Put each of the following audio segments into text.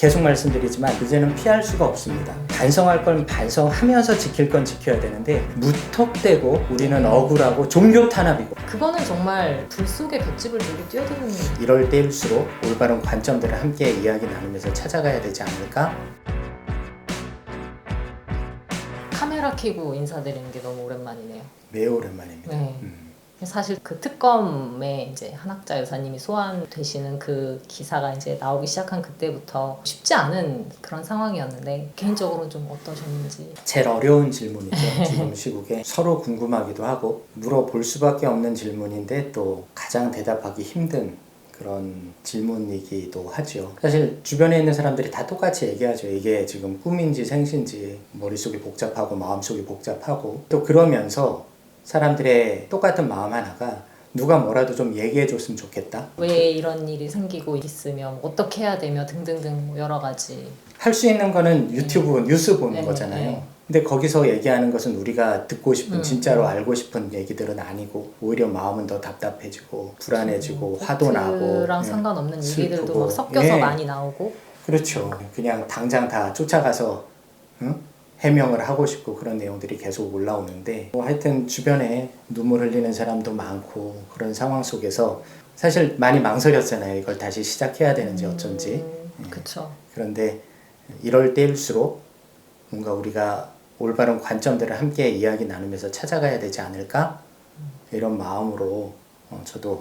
계속 말씀드리지만 이제는 피할 수가 없습니다. 반성할 건 반성하면서 지킬 건 지켜야 되는데 무턱대고 우리는 억울하고 종교 탄압이고 그거는 정말 불 속에 볏집을 들고 뛰어드는 이럴 때일수록 올바른 관점들을 함께 이야기 나누면서 찾아가야 되지 않을까? 카메라 켜고 인사드리는 게 너무 오랜만이네요. 매우 오랜만입니다. 네. 음. 사실 그 특검에 이제 한학자 여사님이 소환되시는 그 기사가 이제 나오기 시작한 그때부터 쉽지 않은 그런 상황이었는데 개인적으로 좀 어떠셨는지 제일 어려운 질문이죠. 지금 시국에 서로 궁금하기도 하고 물어볼 수밖에 없는 질문인데 또 가장 대답하기 힘든 그런 질문이기도 하죠. 사실 주변에 있는 사람들이 다 똑같이 얘기하죠. 이게 지금 꿈인지 생신지 머릿속이 복잡하고 마음속이 복잡하고 또 그러면서 사람들의 똑같은 마음 하나가 누가 뭐라도 좀 얘기해 줬으면 좋겠다. 왜 이런 일이 생기고 있으며 뭐 어떻게 해야 되며 등등등 뭐 여러 가지 할 수 있는 거는 유튜브 뉴스 보는 네, 거잖아요. 네. 근데 거기서 얘기하는 것은 우리가 듣고 싶은 음. 진짜로 알고 싶은 얘기들은 아니고 오히려 마음은 더 답답해지고 불안해지고 화도 나고 랑 예. 음, 상관없는 슬프고. 얘기들도 막 섞여서 예. 많이 나오고 그렇죠. 그냥 당장 다 쫓아가서 응? 해명을 하고 싶고 그런 내용들이 계속 올라오는데 뭐 하여튼 주변에 눈물 흘리는 사람도 많고 그런 상황 속에서 사실 많이 망설였잖아요. 이걸 다시 시작해야 되는지 어쩐지. 음, 그쵸 그런데 이럴 때일수록 뭔가 우리가 올바른 관점들을 함께 이야기 나누면서 찾아가야 되지 않을까 이런 마음으로 어, 저도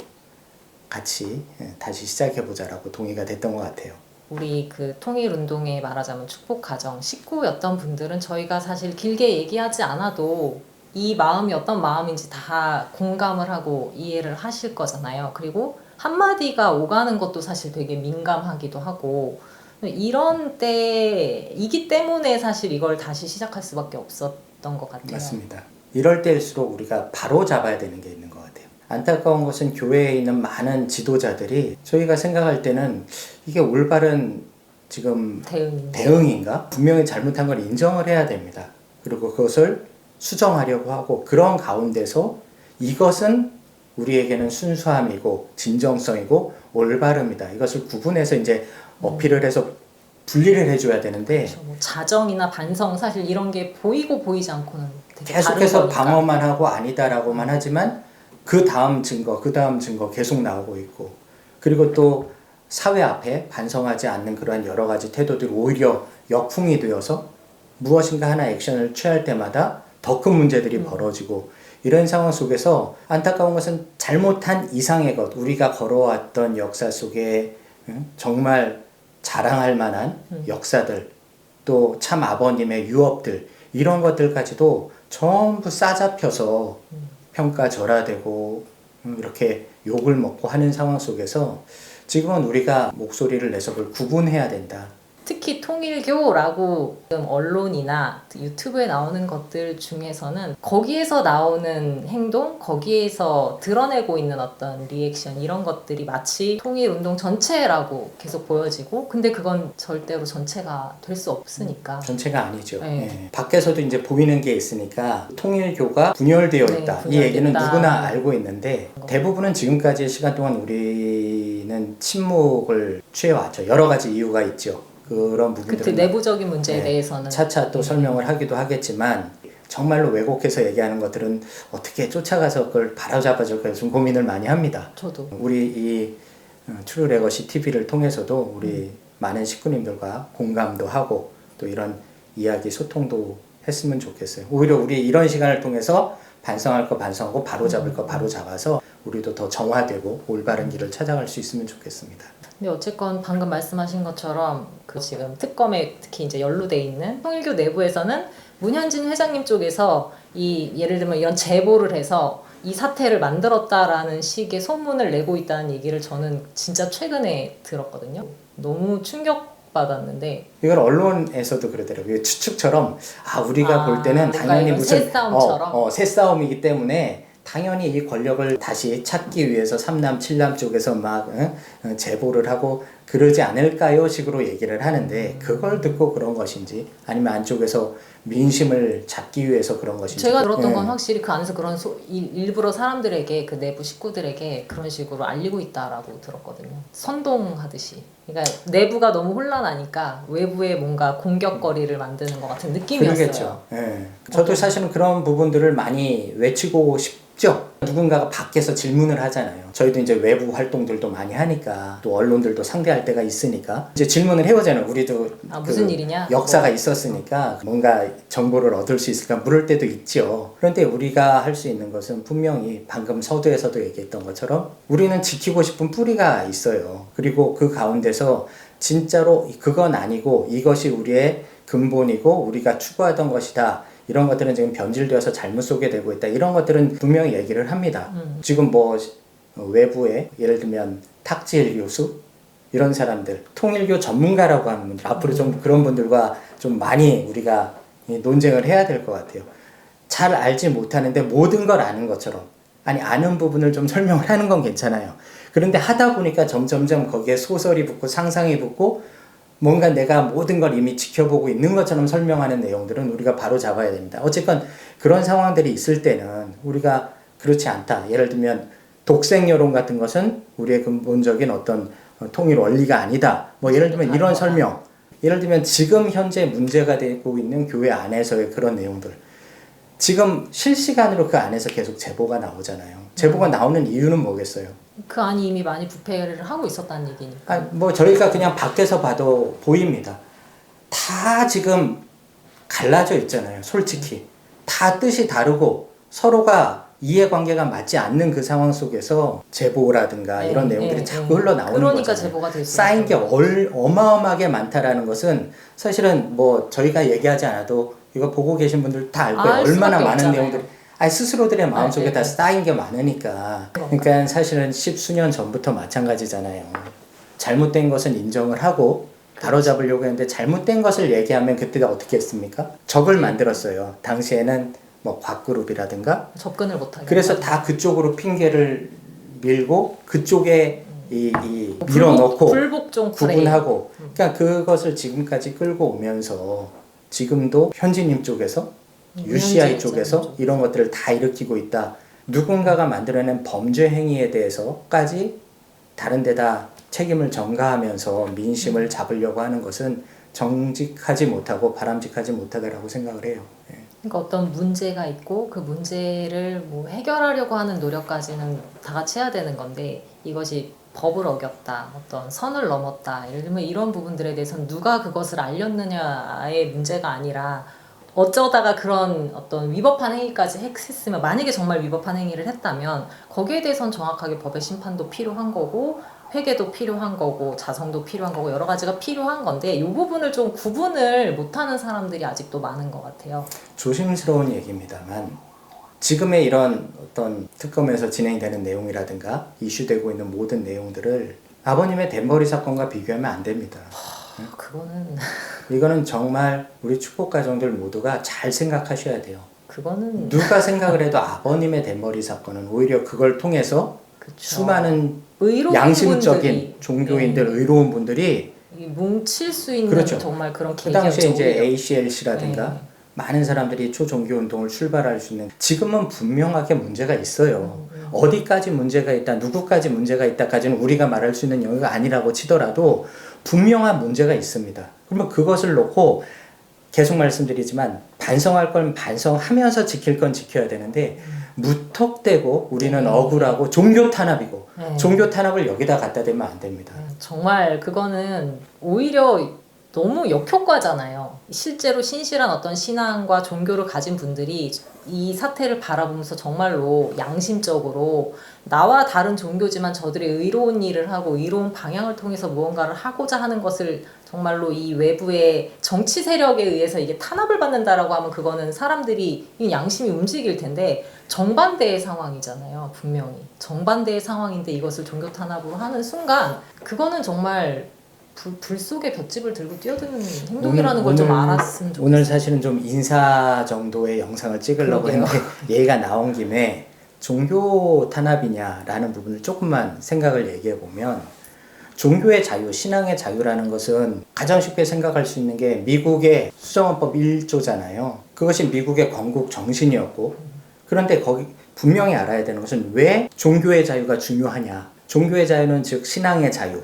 같이 예, 다시 시작해 보자라고 동의가 됐던 것 같아요. 우리 그 통일 운동에 말하자면 축복 가정 식구였던 분들은 저희가 사실 길게 얘기하지 않아도 이 마음이 어떤 마음인지 다 공감을 하고 이해를 하실 거잖아요. 그리고 한마디가 오가는 것도 사실 되게 민감하기도 하고 이런 때이기 때문에 사실 이걸 다시 시작할 수밖에 없었던 것 같아요. 맞습니다. 이럴 때일수록 우리가 바로 잡아야 되는 게 있는 것 같아요. 안타까운 것은 교회에 있는 많은 지도자들이 저희가 생각할 때는 이게 올바른 지금 대응. 대응인가? 분명히 잘못한 걸 인정을 해야 됩니다. 그리고 그것을 수정하려고 하고 그런 가운데서 이것은 우리에게는 순수함이고 진정성이고 올바름이다. 이것을 구분해서 이제 어필을 해서 분리를 해줘야 되는데 그렇죠. 뭐 자정이나 반성 사실 이런 게 보이고 보이지 않고는 계속해서. 방어만 하고 아니다라고만 하지만 그 다음 증거, 그 다음 증거 계속 나오고 있고 그리고 또 사회 앞에 반성하지 않는 그러한 여러 가지 태도들이 오히려 역풍이 되어서 무엇인가 하나 액션을 취할 때마다 더 큰 문제들이 벌어지고 이런 상황 속에서 안타까운 것은 잘못한 이상의 것, 우리가 걸어왔던 역사 속에 응? 정말 자랑할 만한 역사들, 또 참 아버님의 유업들, 이런 것들까지도 전부 싸잡혀서 평가절하되고 음, 이렇게 욕을 먹고 하는 상황 속에서 지금은 우리가 목소리를 내서 그걸 구분해야 된다. 특히 통일교라고 언론이나 유튜브에 나오는 것들 중에서는 거기에서 나오는 행동, 거기에서 드러내고 있는 어떤 리액션 이런 것들이 마치 통일운동 전체라고 계속 보여지고 근데 그건 절대로 전체가 될 수 없으니까 전체가 아니죠. 네. 예. 밖에서도 이제 보이는 게 있으니까 통일교가 분열되어 네, 있다. 이 분열됐다. 얘기는 누구나 알고 있는데 대부분은 지금까지의 시간 동안 우리는 침묵을 취해왔죠. 여러 가지 이유가 있죠. 그런 그 부분들은 내부적인 문제에 네. 대해서는 차차 또 설명을 하기도 하겠지만 정말로 왜곡해서 얘기하는 것들은 어떻게 쫓아가서 그걸 바로잡아줄까 좀 고민을 많이 합니다. 저도 우리 이 어, 트루 레거시 TV를 통해서도 우리 많은 식구님들과 공감도 하고 또 이런 이야기 소통도 했으면 좋겠어요. 오히려 우리 이런 시간을 통해서 반성할 거 반성하고 바로 잡을 거 바로 잡아서 우리도 더 정화되고 올바른 길을 찾아갈 수 있으면 좋겠습니다. 근데 어쨌건 방금 말씀하신 것처럼 그 지금 특검에 특히 이제 연루돼 있는 통일교 내부에서는 문현진 회장님 쪽에서 이 예를 들면 이런 제보를 해서 이 사태를 만들었다라는 식의 소문을 내고 있다는 얘기를 저는 진짜 최근에 들었거든요. 너무 충격 받았는데 이걸 언론에서도 그러더라고요. 추측처럼 아 우리가 아, 볼 때는 당연히 무슨 새싸움처럼? 어, 어, 새싸움이기 때문에 당연히 이 권력을 다시 찾기 위해서 삼남 칠남 쪽에서 막 응? 어, 제보를 하고 그러지 않을까요? 식으로 얘기를 하는데 그걸 듣고 그런 것인지 아니면 안쪽에서 민심을 잡기 위해서 그런 것인지 제가 들었던 예. 건 확실히 그 안에서 그런 소, 일- 일부러 사람들에게 그 내부 식구들에게 그런 식으로 알리고 있다라고 들었거든요. 선동하듯이. 그러니까 내부가 너무 혼란하니까 외부에 뭔가 공격거리를 만드는 것 같은 느낌이었어요. 그러겠죠. 예. 저도 사실은 그런 부분들을 많이 외치고 싶죠. 누군가가 밖에서 질문을 하잖아요. 저희도 이제 외부 활동들도 많이 하니까 또 언론들도 상대할 때가 있으니까 이제 질문을 해오잖아요. 우리도 아, 무슨 그 일이냐? 역사가 뭐. 있었으니까 뭔가 정보를 얻을 수 있을까 물을 때도 있죠. 그런데 우리가 할 수 있는 것은 분명히 방금 서두에서도 얘기했던 것처럼 우리는 지키고 싶은 뿌리가 있어요. 그리고 그 가운데서 진짜로 그건 아니고 이것이 우리의 근본이고 우리가 추구하던 것이다. 이런 것들은 지금 변질되어서 잘못 소개되고 있다. 이런 것들은 분명히 얘기를 합니다. 음. 지금 뭐 외부에 예를 들면 탁지일 교수 이런 사람들 통일교 전문가라고 하는 분들 앞으로 좀 그런 분들과 좀 많이 우리가 이 논쟁을 해야 될 것 같아요. 잘 알지 못하는데 모든 걸 아는 것처럼 아니 아는 부분을 좀 설명을 하는 건 괜찮아요. 그런데 하다 보니까 점점점 거기에 소설이 붙고 상상이 붙고 뭔가 내가 모든 걸 이미 지켜보고 있는 것처럼 설명하는 내용들은 우리가 바로 잡아야 됩니다. 어쨌건 그런 상황들이 있을 때는 우리가 그렇지 않다. 예를 들면 독생 여론 같은 것은 우리의 근본적인 어떤 어, 통일 원리가 아니다. 뭐 예를 들면 이런 설명. 예를 들면 지금 현재 문제가 되고 있는 교회 안에서의 그런 내용들. 지금 실시간으로 그 안에서 계속 제보가 나오잖아요. 제보가 나오는 이유는 뭐겠어요? 그 안이 이미 많이 부패를 하고 있었다는 얘기니까. 아, 뭐 저희가 그냥 밖에서 봐도 보입니다. 다 지금 갈라져 있잖아요. 솔직히 다 뜻이 다르고 서로가 이해관계가 맞지 않는 그 상황 속에서 제보라든가 네, 이런 내용들이 네, 자꾸 네. 흘러나오는 그러니까. 제보가 될수 쌓인 게 얼, 어마어마하게 많다라는 것은 사실은 뭐 저희가 얘기하지 않아도 이거 보고 계신 분들 다 알 거예요. 알 얼마나 많은 없잖아요. 내용들이 아니 스스로들의 마음속에 네, 다 네. 쌓인 게 많으니까 그런가. 그러니까 사실은 십수년 전부터 마찬가지잖아요. 잘못된 것은 인정을 하고 다뤄잡으려고 했는데 잘못된 것을 얘기하면 그때 어떻게 했습니까? 적을 만들었어요. 당시에는 뭐 곽그룹이라든가 접근을 못하게. 그래서 다 그쪽으로 핑계를 밀고 그쪽에 이, 이 불복- 밀어넣고 불복종. 구분하고 그러니까 그것을 지금까지 끌고 오면서 지금도 현지님 쪽에서 UCI 현지 쪽에서 쪽. 이런 것들을 다 일으키고 있다. 누군가가 만들어낸 범죄 행위에 대해서까지 다른 데다 책임을 전가하면서 민심을 잡으려고 하는 것은 정직하지 못하고 바람직하지 못하다라고 생각을 해요. 예. 그러니까 어떤 문제가 있고 그 문제를 뭐 해결하려고 하는 노력까지는 다 같이 해야 되는 건데 이것이 법을 어겼다, 어떤 선을 넘었다, 예를 들면 이런 부분들에 대해서는 누가 그것을 알렸느냐의 문제가 아니라 어쩌다가 그런 어떤 위법한 행위까지 했으면 만약에 정말 위법한 행위를 했다면 거기에 대해서는 정확하게 법의 심판도 필요한 거고 회개도 필요한 거고 자성도 필요한 거고 여러 가지가 필요한 건데 이 부분을 좀 구분을 못하는 사람들이 아직도 많은 것 같아요. 조심스러운 얘기입니다만 지금의 이런 어떤 특검에서 진행되는 내용이라든가 이슈되고 있는 모든 내용들을 아버님의 댄버리 사건과 비교하면 안 됩니다. 그거는 이거는 정말 우리 축복 가정들 모두가 잘 생각하셔야 돼요. 그거는 누가 생각을 해도 아버님의 댄버리 사건은 오히려 그걸 통해서 그쵸. 수많은 양심적인 분들이, 종교인들 네, 의로운 분들이 이 뭉칠 수 있는 그렇죠. 정말 그런 그 당시에 이제 오히려. ACLC라든가 네. 많은 사람들이 초종교 운동을 출발할 수 있는 지금은 분명하게 문제가 있어요. 음, 어디까지 문제가 있다, 누구까지 문제가 있다까지는 우리가 말할 수 있는 영역이 아니라고 치더라도 분명한 문제가 있습니다. 그러면 그것을 놓고 계속 말씀드리지만 반성할 건 반성하면서 지킬 건 지켜야 되는데 무턱대고 우리는 네. 억울하고 종교 탄압이고 네. 종교 탄압을 여기다 갖다 대면 안 됩니다. 음, 정말 그거는 오히려 너무 역효과잖아요. 실제로 신실한 어떤 신앙과 종교를 가진 분들이 이 사태를 바라보면서 정말로 양심적으로 나와 다른 종교지만 저들의 의로운 일을 하고 의로운 방향을 통해서 무언가를 하고자 하는 것을 정말로 이 외부의 정치 세력에 의해서 이게 탄압을 받는다라고 하면 그거는 사람들이 이 양심이 움직일 텐데 정반대의 상황이잖아요. 분명히 정반대의 상황인데 이것을 종교 탄압으로 하는 순간 그거는 정말 불, 불 속에 볏짚을 들고 뛰어드는 행동이라는 걸 좀 알았으면 좋겠어요. 오늘 사실은 좀 인사 정도의 영상을 찍으려고 그러게요. 했는데 얘기가 나온 김에 종교 탄압이냐라는 부분을 조금만 생각을 얘기해 보면 종교의 자유, 신앙의 자유라는 것은 가장 쉽게 생각할 수 있는 게 미국의 수정헌법 1조잖아요. 그것이 미국의 건국 정신이었고 그런데 거기 분명히 알아야 되는 것은 왜 종교의 자유가 중요하냐. 종교의 자유는 즉 신앙의 자유,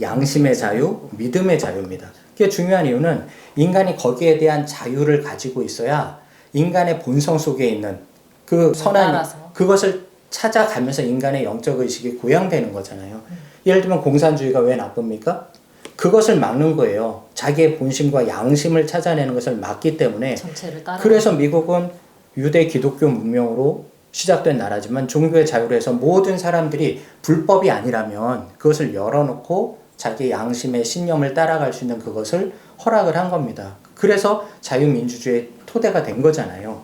양심의 자유, 믿음의 자유입니다. 그게 중요한 이유는 인간이 거기에 대한 자유를 가지고 있어야 인간의 본성 속에 있는 그 선한 따라서. 그것을 찾아가면서 인간의 영적 의식이 고양되는 거잖아요. 예를 들면 공산주의가 왜 나쁩니까? 그것을 막는 거예요. 자기의 본심과 양심을 찾아내는 것을 막기 때문에. 그래서 미국은 유대 기독교 문명으로 시작된 나라지만 종교의 자유로 해서 모든 사람들이 불법이 아니라면 그것을 열어놓고 자기 양심의 신념을 따라갈 수 있는 그것을 허락을 한 겁니다. 그래서 자유민주주의의 토대가 된 거잖아요.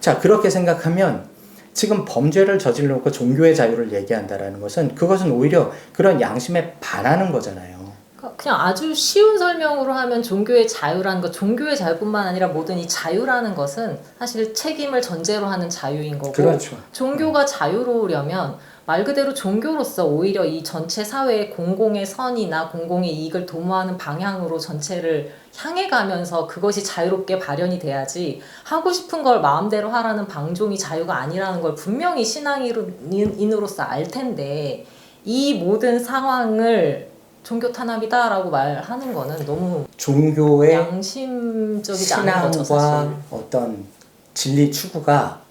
자, 그렇게 생각하면 지금 범죄를 저질러 놓고 종교의 자유를 얘기한다라는 것은 그것은 오히려 그런 양심에 반하는 거잖아요. 그러니까 그냥 아주 쉬운 설명으로 하면 종교의 자유라는 것, 종교의 자유뿐만 아니라 모든 이 자유라는 것은 사실 책임을 전제로 하는 자유인 거고 그렇죠. 종교가 자유로우려면 말 그대로 종교로서 오히려 이 전체 사회의 공공의 선이나 공공의 이익을 도모하는 방향으로 전체를 향해 가면서 그것이 자유롭게 발현이 돼야지 하고 싶은 걸 마음대로 하라는 방종이 자유가 아니라는 걸 분명히 신앙인으로서 알 텐데 이 모든 상황을 종교 탄압이다라고 말하는 거는 너무 종교의 양심적이지 않은 거죠 사실. 신앙과 어떤 진리 추구가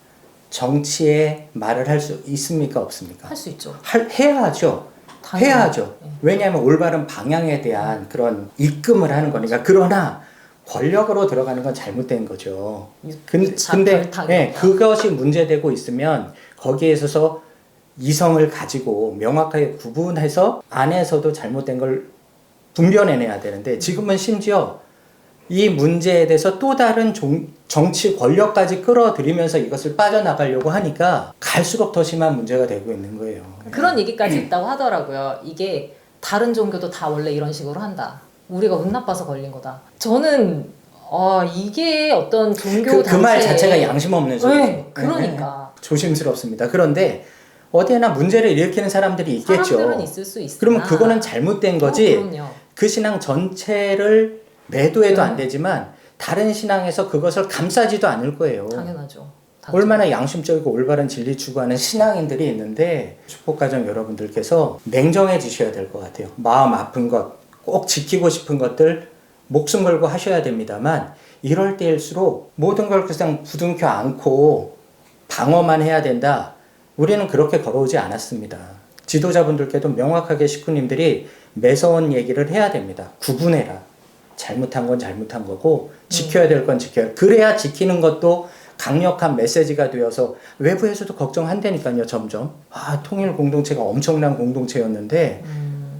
정치에 말을 할 수 있습니까 없습니까? 할 수 있죠. 할, 해야 하죠. 당연히. 해야죠. 예. 왜냐하면 올바른 방향에 대한 그런 입금을 하는 거니까. 그러나 권력으로 들어가는 건 잘못된 거죠. 근, 근데 없다. 그것이 문제되고 있으면 거기에 있어서 이성을 가지고 명확하게 구분해서 안에서도 잘못된 걸 분별해내야 되는데 지금은 심지어 이 문제에 대해서 또 다른 종- 정치 권력까지 끌어들이면서 이것을 빠져나가려고 하니까 갈수록 더 심한 문제가 되고 있는 거예요. 그런 얘기까지 있다고 하더라고요. 이게 다른 종교도 다 원래 이런 식으로 한다. 우리가 운 나빠서 걸린 거다. 저는 어, 이게 어떤 종교 그말 단체의- 자체가 양심 없는 소리죠. 네, 그러니까 조심스럽습니다. 그런데 어디에나 문제를 일으키는 사람들이 있겠죠. 사람들은 있을 수 있으나 그러면 그거는 잘못된 거지. 어. 그 신앙 전체를 매도해도 안 되지만 다른 신앙에서 그것을 감싸지도 않을 거예요. 당연하죠. 다- 얼마나 양심적이고 올바른 진리 추구하는 신앙인들이 있는데 축복가정 여러분들께서 냉정해지셔야 될 것 같아요. 마음 아픈 것, 꼭 지키고 싶은 것들 목숨 걸고 하셔야 됩니다만 이럴 때일수록 모든 걸 그냥 부둥켜 안고 방어만 해야 된다. 우리는 그렇게 걸어오지 않았습니다. 지도자분들께도 명확하게 식구님들이 매서운 얘기를 해야 됩니다. 구분해라. 잘못한 건 잘못한 거고 지켜야 될 건 지켜야. 그래야 지키는 것도 강력한 메시지가 되어서 외부에서도 걱정한다니까요. 점점 아 통일 공동체가 엄청난 공동체였는데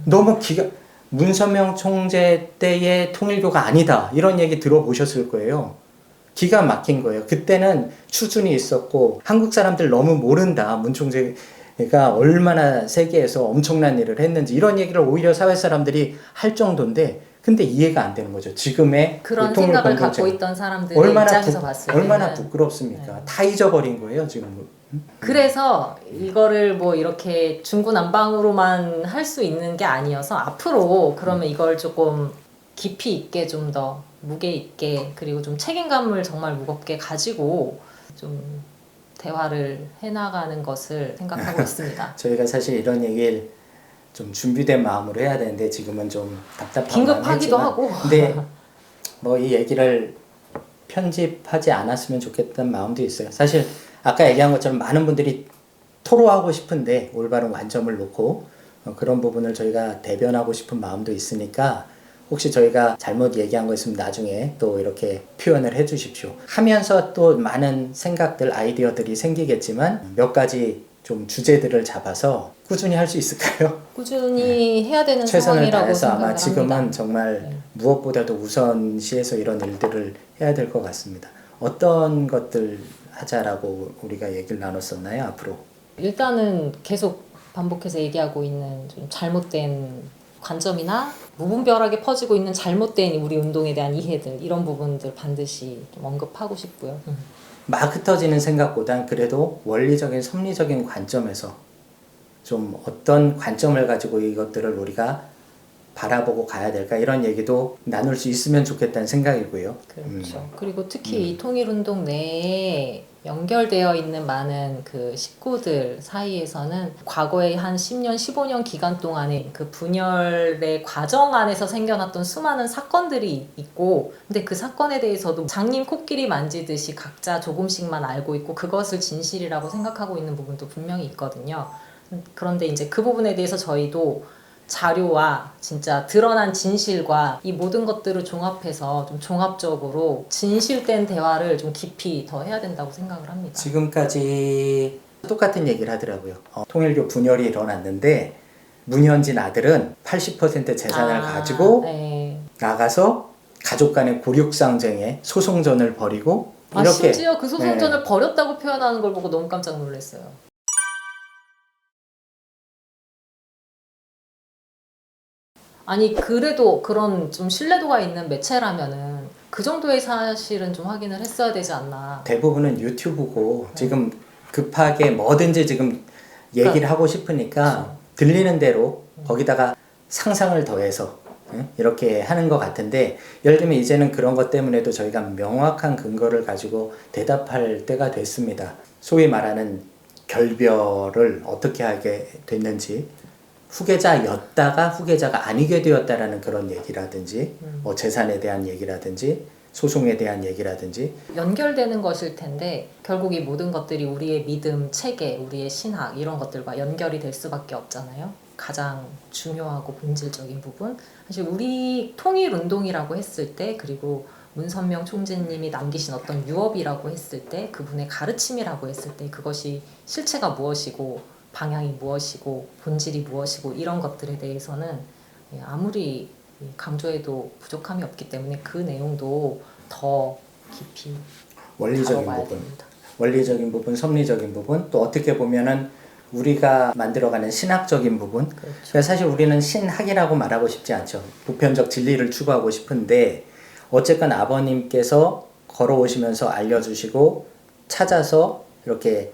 너무 기가 문서명 총재 때의 통일교가 아니다 이런 얘기 들어보셨을 거예요. 기가 막힌 거예요. 그때는 추준이 있었고 한국 사람들 너무 모른다 문 총재가 얼마나 세계에서 엄청난 일을 했는지 이런 얘기를 오히려 사회 사람들이 할 정도인데 근데 이해가 안 되는 거죠. 지금의 그런 이 통일 생각을 공동체가. 갖고 있던 사람들의 얼마나 입장에서 부, 봤을 얼마나 부끄럽습니까? 네. 다 잊어버린 거예요 지금. 그래서 이거를 뭐 이렇게 중구난방으로만 할 수 있는 게 아니어서 앞으로 그러면 이걸 조금 깊이 있게 좀 더 무게 있게 그리고 좀 책임감을 정말 무겁게 가지고 좀 대화를 해나가는 것을 생각하고 있습니다. 저희가 사실 이런 얘기를 좀 준비된 마음으로 해야 되는데 지금은 좀 답답한 긴급하기도 하고. 근데 뭐 이 얘기를 편집하지 않았으면 좋겠다는 마음도 있어요. 사실 아까 얘기한 것처럼 많은 분들이 토로하고 싶은데 올바른 관점을 놓고 어, 그런 부분을 저희가 대변하고 싶은 마음도 있으니까 혹시 저희가 잘못 얘기한 거 있으면 나중에 또 이렇게 표현을 해 주십시오. 하면서 또 많은 생각들, 아이디어들이 생기겠지만 몇 가지 좀 주제들을 잡아서 꾸준히 할 수 있을까요? 꾸준히 해야 되는 최선을 상황이라고 다해서 생각을 아마 지금은 합니다. 정말 네. 무엇보다도 우선시해서 이런 일들을 해야 될 것 같습니다. 어떤 것들 하자라고 우리가 얘기를 나눴었나요 앞으로? 일단은 계속 반복해서 얘기하고 있는 좀 잘못된 관점이나 무분별하게 퍼지고 있는 잘못된 우리 운동에 대한 이해들 이런 부분들 반드시 좀 언급하고 싶고요. 막 흩어지는 생각보단 그래도 원리적인 섭리적인 관점에서 좀 어떤 관점을 가지고 이것들을 우리가 바라보고 가야 될까 이런 얘기도 나눌 수 있으면 좋겠다는 생각이고요. 그렇죠. 음. 그리고 특히 이 통일운동 내에 연결되어 있는 많은 그 식구들 사이에서는 과거에 한 10년, 15년 기간 동안에 그 분열의 과정 안에서 생겨났던 수많은 사건들이 있고, 근데 그 사건에 대해서도 장님 코끼리 만지듯이 각자 조금씩만 알고 있고, 그것을 진실이라고 생각하고 있는 부분도 분명히 있거든요. 그런데 이제 그 부분에 대해서 저희도 자료와 진짜 드러난 진실과 이 모든 것들을 종합해서 좀 종합적으로 진실된 대화를 좀 깊이 더 해야 된다고 생각을 합니다. 지금까지 똑같은 얘기를 하더라고요. 어, 통일교 분열이 일어났는데 문현진 아들은 80% 재산을 아, 가지고 네. 나가서 가족 간의 고륙 상쟁에 소송전을 벌이고 아, 이렇게 네. 심지어 그 소송전을 벌였다고 표현하는 걸 보고 너무 깜짝 놀랐어요. 아니 그래도 그런 좀 신뢰도가 있는 매체라면은 그 정도의 사실은 좀 확인을 했어야 되지 않나. 대부분은 유튜브고 지금 급하게 뭐든지 지금 얘기를 하고 싶으니까 들리는 대로 거기다가 상상을 더해서 응? 이렇게 하는 것 같은데 예를 들면 이제는 그런 것 때문에도 저희가 명확한 근거를 가지고 대답할 때가 됐습니다. 소위 말하는 결별을 어떻게 하게 됐는지 후계자였다가 후계자가 아니게 되었다라는 그런 얘기라든지 뭐 재산에 대한 얘기라든지 소송에 대한 얘기라든지 연결되는 것일 텐데 결국 이 모든 것들이 우리의 믿음, 체계, 우리의 신학 이런 것들과 연결이 될 수밖에 없잖아요. 가장 중요하고 본질적인 부분. 사실 우리 통일 운동이라고 했을 때 그리고 문선명 총재님이 남기신 어떤 유업이라고 했을 때 그분의 가르침이라고 했을 때 그것이 실체가 무엇이고 방향이 무엇이고 본질이 무엇이고 이런 것들에 대해서는 예, 아무리 강조해도 부족함이 없기 때문에 그 내용도 더 깊이 원리적인 부분 됩니다. 원리적인 부분, 섭리적인 부분, 또 어떻게 보면은 우리가 만들어가는 신학적인 부분. 그렇죠. 사실 우리는 신학이라고 말하고 싶지 않죠. 보편적 진리를 추구하고 싶은데 어쨌건 아버님께서 걸어오시면서 알려주시고 찾아서 이렇게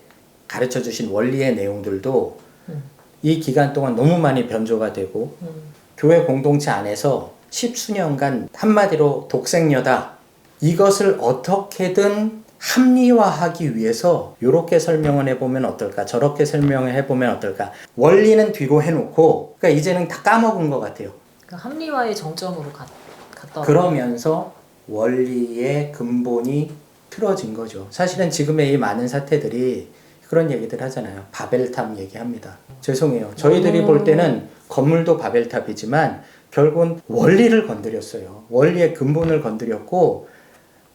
가르쳐 주신 원리의 내용들도 음. 이 기간 동안 너무 많이 변조가 되고 음, 교회 공동체 안에서 십수년간 한마디로 독생녀다. 이것을 어떻게든 합리화하기 위해서 이렇게 설명을 해보면 어떨까, 저렇게 설명을 해보면 어떨까. 원리는 뒤로 해놓고, 그러니까 이제는 다 까먹은 것 같아요. 그 합리화의 정점으로 갔, 갔더라고요. 그러면서 원리의 근본이 틀어진 거죠. 사실은 지금의 이 많은 사태들이 그런 얘기들 하잖아요. 바벨탑 얘기합니다. 죄송해요. 저희들이 볼 때는 건물도 바벨탑이지만 결국은 원리를 건드렸어요. 원리의 근본을 건드렸고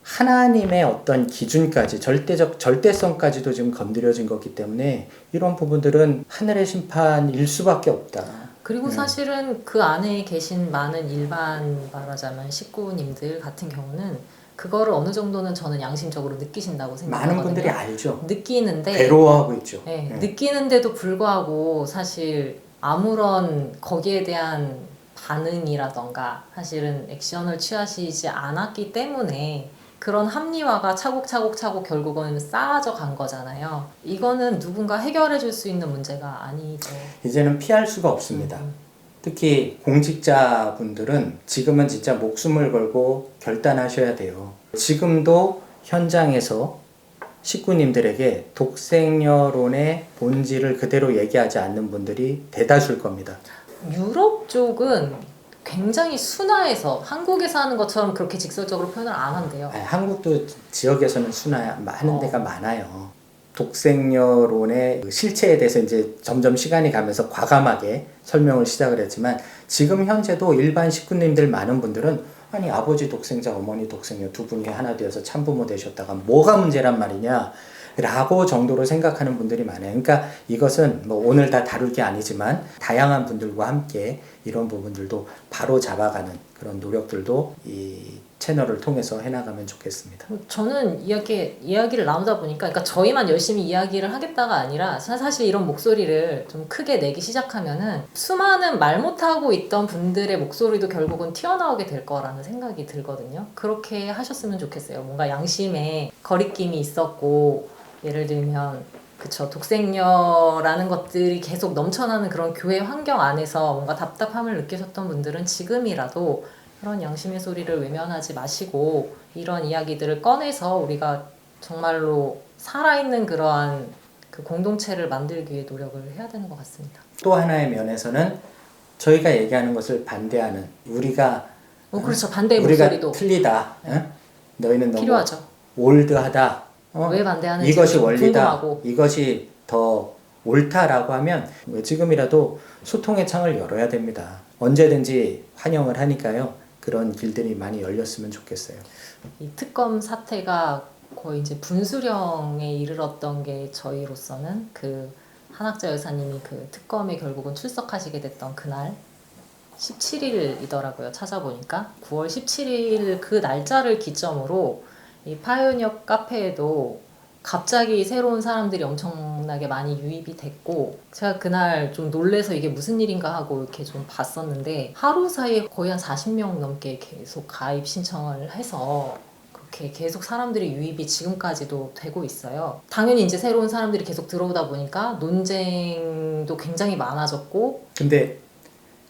하나님의 어떤 기준까지 절대적 절대성까지도 지금 건드려진 거기 때문에 이런 부분들은 하늘의 심판일 수밖에 없다. 그리고 네. 사실은 그 안에 계신 많은 일반 말하자면 식구님들 같은 경우는 그거를 어느 정도는 저는 양심적으로 느끼신다고 생각하거든요. 많은 분들이 알죠. 느끼는데 괴로워하고 있죠. 네, 네. 느끼는데도 불구하고 사실 아무런 거기에 대한 반응이라던가 사실은 액션을 취하시지 않았기 때문에 그런 합리화가 차곡차곡차곡 결국은 쌓아져 간 거잖아요. 이거는 누군가 해결해 줄 수 있는 문제가 아니죠. 이제는 피할 수가 없습니다. 음. 특히 공직자분들은 지금은 진짜 목숨을 걸고 결단하셔야 돼요. 지금도 현장에서 식구님들에게 독생녀론의 본질을 그대로 얘기하지 않는 분들이 대다수일 겁니다. 유럽 쪽은 굉장히 순화해서 한국에서 하는 것처럼 그렇게 직설적으로 표현을 안 한대요. 아니, 한국도 지역에서는 순화 하는 어. 데가 많아요. 독생녀론의 그 실체에 대해서 이제 점점 시간이 가면서 과감하게 설명을 시작을 했지만 지금 현재도 일반 식구님들 많은 분들은 아니 아버지 독생자 어머니 독생녀 두 분이 하나 되어서 참부모 되셨다가 뭐가 문제란 말이냐 라고 정도로 생각하는 분들이 많아요. 그러니까 이것은 뭐 오늘 다 다룰 게 아니지만 다양한 분들과 함께 이런 부분들도 바로 잡아가는 그런 노력들도 이 채널을 통해서 해나가면 좋겠습니다. 저는 이야기 이야기를 나누다 보니까, 그러니까 저희만 열심히 이야기를 하겠다가 아니라 사- 사실 이런 목소리를 좀 크게 내기 시작하면은 수많은 말 못하고 있던 분들의 목소리도 결국은 튀어나오게 될 거라는 생각이 들거든요. 그렇게 하셨으면 좋겠어요. 뭔가 양심에 거리낌이 있었고, 예를 들면 그쵸 독생녀라는 것들이 계속 넘쳐나는 그런 교회 환경 안에서 뭔가 답답함을 느끼셨던 분들은 지금이라도 그런 양심의 소리를 외면하지 마시고 이런 이야기들을 꺼내서 우리가 정말로 살아있는 그러한 그 공동체를 만들기 위해 노력을 해야 되는 것 같습니다. 또 하나의 면에서는 저희가 얘기하는 것을 반대하는 우리가 어, 그렇죠 우리가 목소리도 틀리다. 응? 너희는 너무 필요하죠. 올드하다. 어? 왜 반대하는지 이것이 원리다. 궁금하고 이것이 더 옳다라고 하면 왜 지금이라도 소통의 창을 열어야 됩니다. 언제든지 환영을 하니까요. 그런 길들이 많이 열렸으면 좋겠어요. 이 특검 사태가 거의 이제 분수령에 이르렀던 게 저희로서는 그 한학자 여사님이 그 특검에 결국은 출석하시게 됐던 그날 17일이더라고요. 찾아보니까 9월 17일 그 날짜를 기점으로 이 파이오니어 카페에도 갑자기 새로운 사람들이 엄청나게 많이 유입이 됐고 제가 그날 좀 놀래서 이게 무슨 일인가 하고 이렇게 좀 봤었는데 하루 사이에 거의 한 40명 넘게 계속 가입 신청을 해서 그렇게 계속 사람들이 유입이 지금까지도 되고 있어요. 당연히 이제 새로운 사람들이 계속 들어오다 보니까 논쟁도 굉장히 많아졌고 근데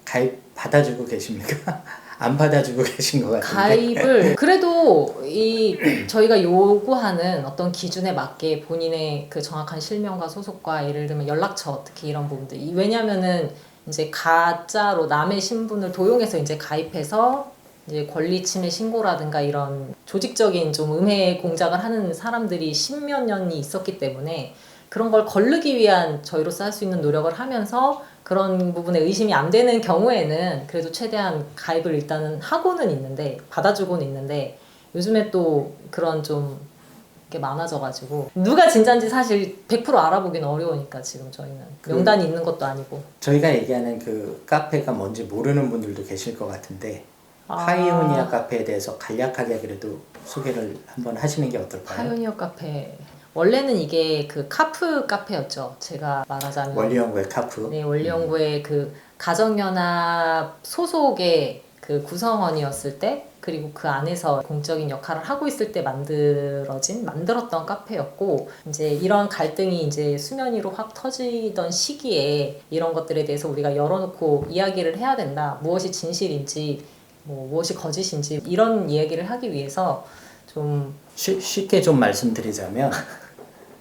가입 받아주고 계십니까? 안 받아주고 계신 것 같은데. 가입을 그래도 이 저희가 요구하는 어떤 기준에 맞게 본인의 그 정확한 실명과 소속과 예를 들면 연락처 특히 이런 부분들 이- 왜냐면은 이제 가짜로 남의 신분을 도용해서 이제 가입해서 이제 권리 침해 신고라든가 이런 조직적인 좀 음해 공작을 하는 사람들이 십몇 년이 있었기 때문에 그런 걸 거르기 위한 저희로서 할 수 있는 노력을 하면서 그런 부분에 의심이 안 되는 경우에는 그래도 최대한 가입을 일단은 하고는 있는데 받아주고는 있는데 요즘에 또 그런 좀게 많아져가지고 누가 진짜인지 사실 100% 알아보기는 어려우니까 지금 저희는 그- 명단이 있는 것도 아니고 저희가 얘기하는 그 카페가 뭔지 모르는 분들도 계실 것 같은데 아. 파이오니아 카페에 대해서 간략하게 그래도 소개를 한번 하시는 게 어떨까요? 파이오니어 카페 원래는 이게 그 카프 카페였죠. 제가 말하자면. 원리연구의 카프. 네, 원리연구의 그 가정연합 소속의 그 구성원이었을 때 그리고 그 안에서 공적인 역할을 하고 있을 때 만들어진 만들었던 카페였고 이제 이런 갈등이 이제 수면 위로 확 터지던 시기에 이런 것들에 대해서 우리가 열어놓고 이야기를 해야 된다. 무엇이 진실인지 뭐 무엇이 거짓인지 이런 이야기를 하기 위해서 좀 쉬, 쉽게 좀 말씀드리자면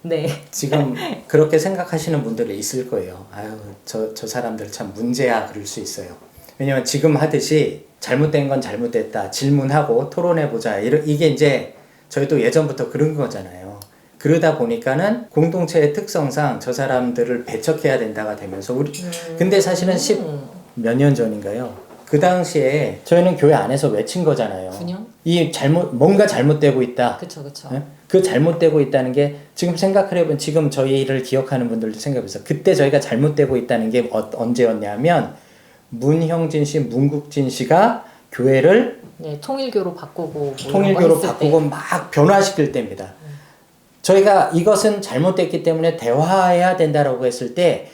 네. 지금 그렇게 생각하시는 분들이 있을 거예요. 아유, 저, 저 사람들 참 문제야 그럴 수 있어요. 왜냐면 지금 하듯이 잘못된 건 잘못됐다. 질문하고 토론해보자. 이러, 이게 이제 저희도 예전부터 그런 거잖아요. 그러다 보니까는 공동체의 특성상 저 사람들을 배척해야 된다가 되면서 우리 근데 사실은 10 음, 몇년 전인가요? 그 당시에 저희는 교회 안에서 외친 거잖아요. 9년? 이 잘못 뭔가 잘못되고 있다. 그쵸 그쵸 예? 그 잘못되고 있다는 게 지금 생각을 해보면 지금 저희를 기억하는 분들도 생각해보세요. 그때 저희가 잘못되고 있다는 게 어, 언제였냐면 문형진 씨, 문국진 씨가 교회를 네, 통일교로 바꾸고 뭐 통일교로 바꾸고 막 변화시킬 때입니다. 저희가 이것은 잘못됐기 때문에 대화해야 된다라고 했을 때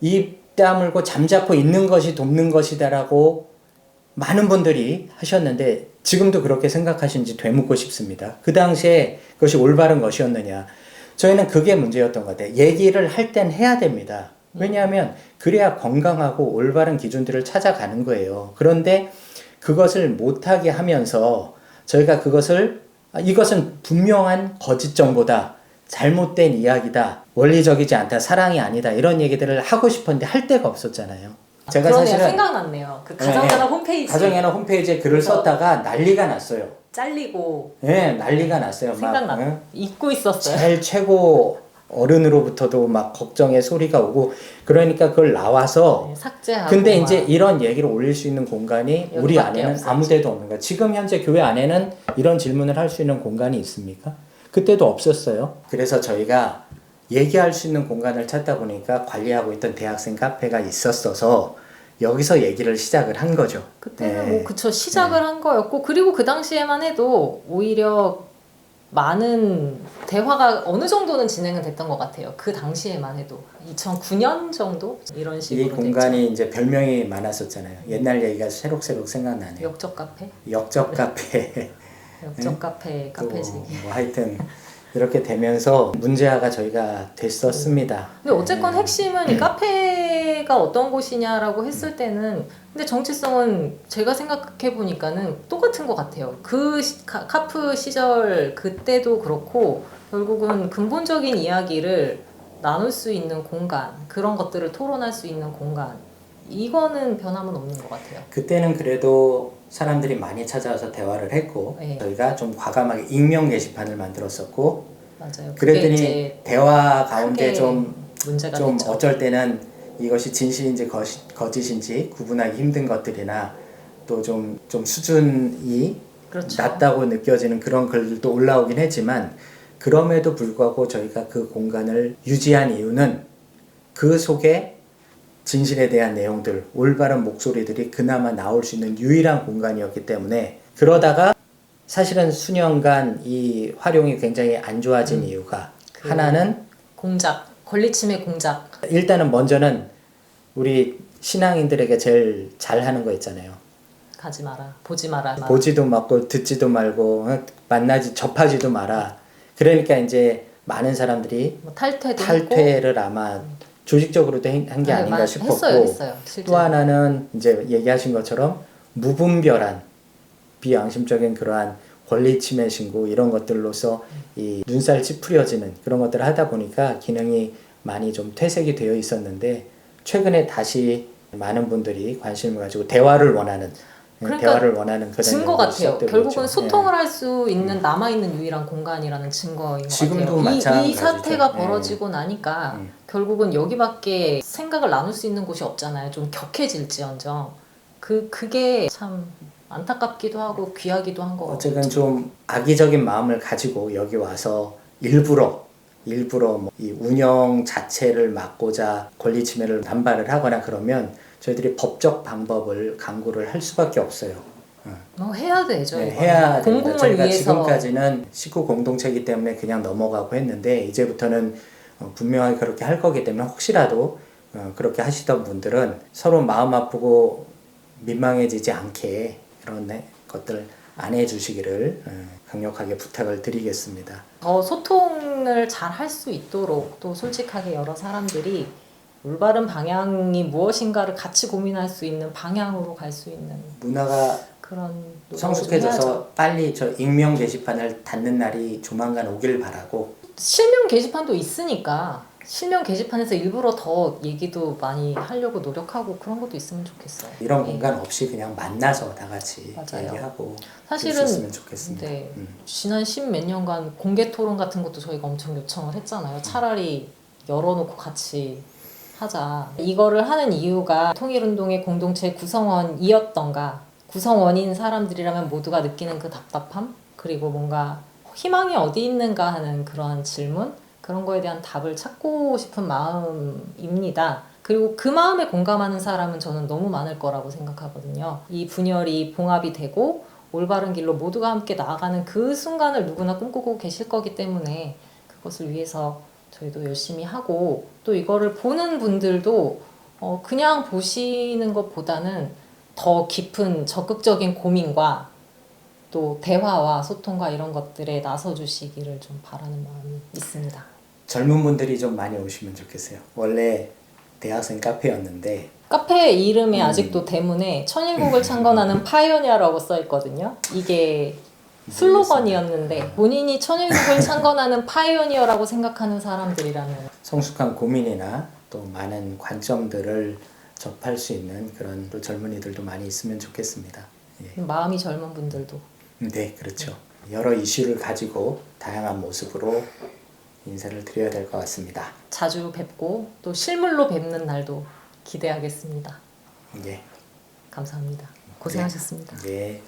입 다물고 잠자코 있는 것이 돕는 것이다라고 많은 분들이 하셨는데 지금도 그렇게 생각하신지 되묻고 싶습니다. 그 당시에 그것이 올바른 것이었느냐. 저희는 그게 문제였던 것 같아요. 얘기를 할 땐 해야 됩니다. 왜냐하면 그래야 건강하고 올바른 기준들을 찾아가는 거예요. 그런데 그것을 못하게 하면서 저희가 그것을 아, 이것은 분명한 거짓 정보다 잘못된 이야기다 원리적이지 않다 사랑이 아니다 이런 얘기들을 하고 싶었는데 할 데가 없었잖아요. 제가 그러네요. 사실은 생각났네요. 그 네, 가정연합 네. 홈페이지 가정연합 홈페이지에 글을 그래서- 썼다가 난리가 났어요. 잘리고 예, 난리가 났어요. 막 생각나 응? 잊고 있었어요. 제일 최고 어른으로부터도 막 걱정의 소리가 오고 그러니까 그걸 나와서 네, 삭제하고 근데 막. 이제 이런 얘기를 올릴 수 있는 공간이 우리 안에는 없었지. 아무 데도 없는 거야. 지금 현재 교회 안에는 이런 질문을 할 수 있는 공간이 있습니까? 그때도 없었어요. 그래서 저희가 얘기할 수 있는 공간을 찾다 보니까 관리하고 있던 대학생 카페가 있었어서 여기서 얘기를 시작을 한 거죠. 그때는 네. 뭐 그쵸 시작을 한 거였고 그리고 그 당시에만 해도 오히려 많은 대화가 어느 정도는 진행은 됐던 것 같아요. 그 당시에만 해도 2009년 정도 이런 이 식으로 공간이 이제 별명이 많았었잖아요. 옛날 얘기가 새록새록 생각나네요. 됐죠. 역적 카페, 역적 카페. 역적 카페, 또 카페지. 뭐 하여튼 이렇게 되면서 문제화가 저희가 됐었습니다. 근데 어쨌건 네. 핵심은 이 카페가 어떤 곳이냐라고 했을 때는 근데 정체성은 제가 생각해 보니까는 똑같은 것 같아요. 그 시- 카, 카프 시절 그때도 그렇고 결국은 근본적인 이야기를 나눌 수 있는 공간 그런 것들을 토론할 수 있는 공간 이거는 변함은 없는 것 같아요. 그때는 그래도 사람들이 많이 찾아와서 대화를 했고 네. 저희가 좀 과감하게 익명 게시판을 만들었었고 맞아요. 그랬더니 대화 가운데 좀 좀 됐죠. 어쩔 때는 이것이 진실인지 거짓인지 구분하기 힘든 것들이나 또 좀 좀 수준이 그렇죠. 낮다고 느껴지는 그런 글들도 올라오긴 했지만 그럼에도 불구하고 저희가 그 공간을 유지한 이유는 그 속에 진실에 대한 내용들, 올바른 목소리들이 그나마 나올 수 있는 유일한 공간이었기 때문에 그러다가 사실은 수년간 이 활용이 굉장히 안 좋아진 이유가 그- 하나는 공작 권리침해 공작. 일단은 먼저는 우리 신앙인들에게 제일 잘하는 거 있잖아요. 가지 마라 보지 마라 보지도 말고 듣지도 말고 어, 만나지 접하지도 마라. 그러니까 이제 많은 사람들이 뭐 했고 탈퇴를 아마 조직적으로도 한게 네, 아닌가 마- 싶었고 했어요, 했어요. 또 하나는 이제 얘기하신 것처럼 무분별한 비양심적인 그러한 권리 침해 신고 이런 것들로서 이 눈살 찌푸려지는 그런 것들을 하다 보니까 기능이 많이 좀 퇴색이 되어 있었는데 최근에 다시 많은 분들이 관심을 가지고 대화를 원하는 그러니까 대화를 원하는 그런 증거 같아요. 결국은 있죠. 소통을 할 수 있는 남아 있는 유일한 공간이라는 증거인 것 지금도 같아요. 이, 이 마찬가지죠. 사태가 네. 벌어지고 나니까 음. 결국은 여기밖에 생각을 나눌 수 있는 곳이 없잖아요. 좀 격해질지언정 그 그게 참 안타깝기도 하고 귀하기도 한 거. 같아요. 어쨌든 좀 악의적인 마음을 가지고 여기 와서 일부러 일부러 뭐 이 운영 자체를 막고자 권리 침해를 남발을 하거나 그러면 저희들이 법적 방법을 강구를 할 수밖에 없어요. 뭐 해야 되죠. 네. 해야 됩니다. 공공을 저희가 위해서 지금까지는 식구 공동체이기 때문에 그냥 넘어가고 했는데 이제부터는 어, 분명하게 그렇게 할 거기 때문에 혹시라도 어, 그렇게 하시던 분들은 서로 마음 아프고 민망해지지 않게 그런 네, 것들 안 해주시기를 어, 강력하게 부탁을 드리겠습니다. 더 소통을 잘 할 수 있도록 또 솔직하게 여러 사람들이 올바른 방향이 무엇인가를 같이 고민할 수 있는 방향으로 갈 수 있는 문화가 그런. 성숙해져서 빨리 저 익명 게시판을 닫는 날이 조만간 오길 바라고 실명 게시판도 있으니까 실명 게시판에서 일부러 더 얘기도 많이 하려고 노력하고 그런 것도 있으면 좋겠어요. 이런 예. 공간 없이 그냥 만나서 다 같이 맞아요. 얘기하고 사실은. 네. 음. 지난 십몇 년간 공개 토론 같은 것도 저희가 엄청 요청을 했잖아요. 차라리 열어놓고 같이 하자. 이거를 하는 이유가 통일운동의 공동체 구성원이었던가 구성원인 사람들이라면 모두가 느끼는 그 답답함 그리고 뭔가 희망이 어디 있는가 하는 그런 질문 그런 거에 대한 답을 찾고 싶은 마음입니다. 그리고 그 마음에 공감하는 사람은 저는 너무 많을 거라고 생각하거든요. 이 분열이 봉합이 되고 올바른 길로 모두가 함께 나아가는 그 순간을 누구나 꿈꾸고 계실 거기 때문에 그것을 위해서 저희도 열심히 하고 또 이거를 보는 분들도 어 그냥 보시는 것보다는 더 깊은 적극적인 고민과 또 대화와 소통과 이런 것들에 나서 주시기를 좀 바라는 마음이 있습니다. 젊은 분들이 좀 많이 오시면 좋겠어요. 원래 대학생 카페였는데 카페 이름에 음. 아직도 대문에 천일국을 창건하는 파이오니아라고 써 있거든요. 이게 슬로건이었는데 본인이 천일국을 창건하는 파이오니어라고 생각하는 사람들이라면 성숙한 고민이나 또 많은 관점들을 접할 수 있는 그런 또 젊은이들도 많이 있으면 좋겠습니다. 예. 마음이 젊은 분들도 네, 그렇죠. 여러 이슈를 가지고 다양한 모습으로 인사를 드려야 될 것 같습니다. 자주 뵙고 또 실물로 뵙는 날도 기대하겠습니다. 예, 감사합니다. 고생하셨습니다. 예,